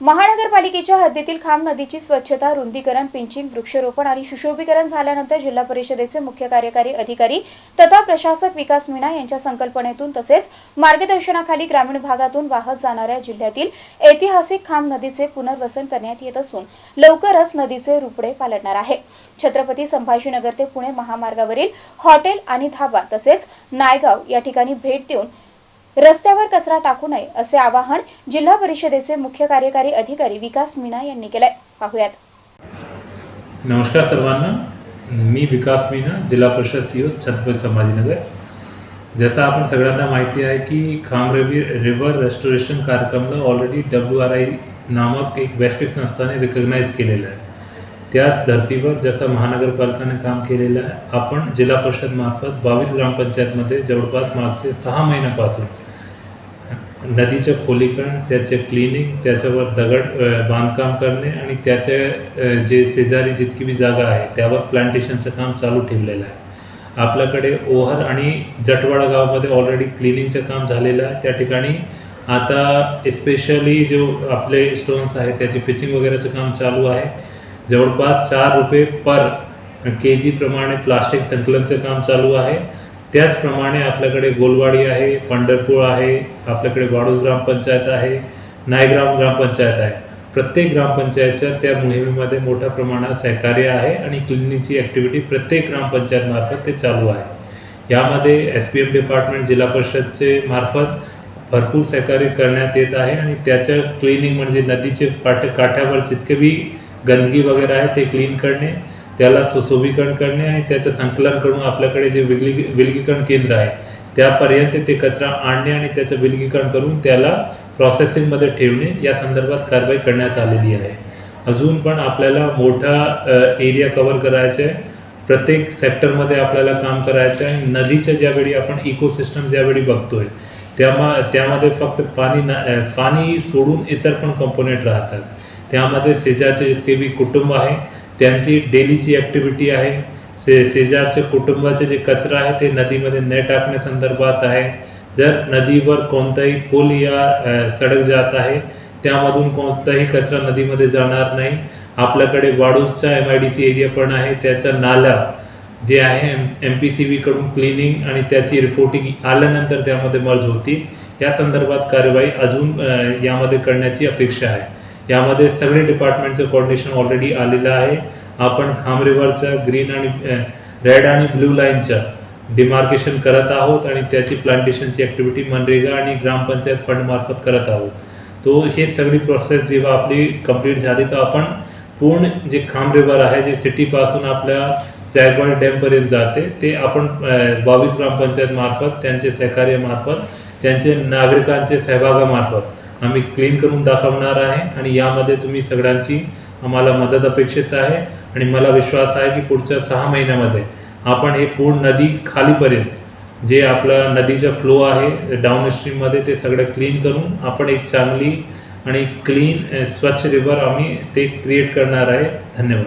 महानगरपालिकेच्या हद्दीतील खाम नदीची स्वच्छता रुंदीकरण पिंचिंग वृक्षारोपण आणि सुशोभीकरण झाल्यानंतर जिल्हा परिषदेचे मुख्य कार्यकारी अधिकारी तथा प्रशासक विकास मीणा यांच्या संकल्पनेतून तसेच मार्गदर्शनाखाली ग्रामीण भागातून वाहत जाणाऱ्या जिल्ह्यातील ऐतिहासिक खाम नदीचे पुनर्वसन करण्यात येत असून लवकरच नदीचे रुपडे पालटणार आहे. छत्रपती संभाजीनगर ते पुणे महामार्गावरील हॉटेल आणि धाबा तसेच नायगाव या ठिकाणी भेट देऊन रस्त्यावर कचरा टाकू नये असे आवाहन जिल्हा परिषदेचे मुख्य कार्यकारी अधिकारी विकास मीना यांनी केलंय. पाहूयात. नमस्कार सर्वांना. मी विकास मीना जिल्हा परिषद सीओ छत्रपती संभाजीनगर. जसं आपण सगळ्यांना माहिती आहे की खाम रवी रिव्हर रेस्टोरेशन कार्यक्रमला ऑलरेडी डब्ल्यू आर आय नामक एक वैश्विक संस्थाने रिकग्नाईज केलेलं आहे. त्याच धर्तीवर जसं महानगरपालिकाने काम केलेलं आहे आपण जिल्हा परिषद मार्फत बावीस ग्रामपंचायतमध्ये जवळपास मागचे सहा महिन्यापासून नदीचं खोलीकरण त्याचे क्लिनिंग त्याच्यावर दगड बांधकाम करणे आणि त्याचे जे शेजारी जितकी बी जागा आहे त्यावर प्लांटेशनचं काम चालू ठेवलेलं आहे. आपल्याकडे ओहर आणि जटवाडा गावामध्ये ऑलरेडी क्लिनिंगचं काम झालेलं आहे. त्या ठिकाणी आता एस्पेशली जो आपले स्टोन्स आहेत त्याची पिचिंग वगैरेचं काम चालू आहे. जवळपास चार रुपये पर के जीप्रमाणे प्लास्टिक संकलनचं काम चालू आहे. त्याचप्रमाणे आपल्याकडे गोलवाडी आहे पंढरपूर आहे आपल्याकडे वाडूस ग्रामपंचायत आहे नायग्राम ग्रामपंचायत आहे. प्रत्येक ग्रामपंचायतच्या त्या मोहिमेमध्ये मोठ्या प्रमाणात सहकार्य आहे आणि क्लिनिकची ॲक्टिव्हिटी प्रत्येक ग्रामपंचायतमार्फत ते चालू आहे. यामध्ये एस पी एम डिपार्टमेंट जिल्हा परिषदचे मार्फत भरपूर सहकार्य करण्यात येत आहे आणि त्याच्या क्लिनिंग म्हणजे नदीचे पाट काठावर जितके बी गंदगी वगैरे आहे ते क्लीन करणे त्याला सुशोभीकरण करणे आणि त्याचं संकलन करून आपल्याकडे जे विलगी विलगीकरण केंद्र आहे त्यापर्यंत ते कचरा आणणे आणि त्याचं विलगीकरण करून त्याला प्रोसेसिंगमध्ये ठेवणे या संदर्भात कारवाई करण्यात आलेली आहे. अजून पण आपल्याला मोठा एरिया कव्हर करायचा आहे. प्रत्येक सेक्टरमध्ये आपल्याला काम करायचं आहे. नदीच्या ज्यावेळी आपण इकोसिस्टम ज्यावेळी बघतोय त्यामा त्यामध्ये फक्त पाणी ना पाणी सोडून इतर पण कंपोनेंट राहतात. त्यामध्ये शेजारचे जितके बी कुटुंब आहे त्यांची डेलीची ॲक्टिव्हिटी आहे. से शेजारचे कुटुंबाचे जे कचरा आहे ते नदीमध्ये न टाकण्यासंदर्भात आहे. जर नदीवर कोणताही पूल या सडक जात आहे त्यामधून कोणताही कचरा नदीमध्ये जाणार नाही. आपल्याकडे वाडूजचा M I D C area पण आहे त्याचा नाला जे आहे एम एम पी सी बीकडून क्लिनिंग आणि त्याची रिपोर्टिंग आल्यानंतर त्यामध्ये मर्ज होती या संदर्भात कार्यवाही अजून यामध्ये करण्याची अपेक्षा आहे. यामध्ये सगळे डिपार्टमेंटचं कोऑर्डिनेशन ऑलरेडी आलेलं आहे. आपण खांब रिव्हरच्या ग्रीन आणि रेड आणि ब्ल्यू लाईनच्या डिमार्केशन करत आहोत आणि त्याची प्लांटेशनची ॲक्टिव्हिटी मनरेगा आणि ग्रामपंचायत फंडमार्फत करत आहोत. तो हे सगळी प्रोसेस जेव्हा आपली कंप्लीट झाली तर आपण पूर्ण जे खांब रिव्हर आहे जे सिटीपासून आपल्या जायकवाडी डॅमपर्यंत जाते ते आपण बावीस ग्रामपंचायत मार्फत त्यांचे सहकार्यमार्फत त्यांचे नागरिकांचे सहभागामार्फत आम्ही क्लीन करून दाखवणार आहे आणि यामध्ये तुम्ही सगळ्यांची आम्हाला मदत अपेक्षित आहे आणि मला विश्वास आहे की पुढच्या सहा महिन्यामध्ये आपण हे पूर्ण नदी खालीपर्यंत जे आपला नदीचा फ्लो आहे डाऊन स्ट्रीममध्ये ते सगळं क्लीन करून आपण एक चांगली आणि क्लीन स्वच्छ रिव्हर आम्ही ते क्रिएट करणार आहे. धन्यवाद.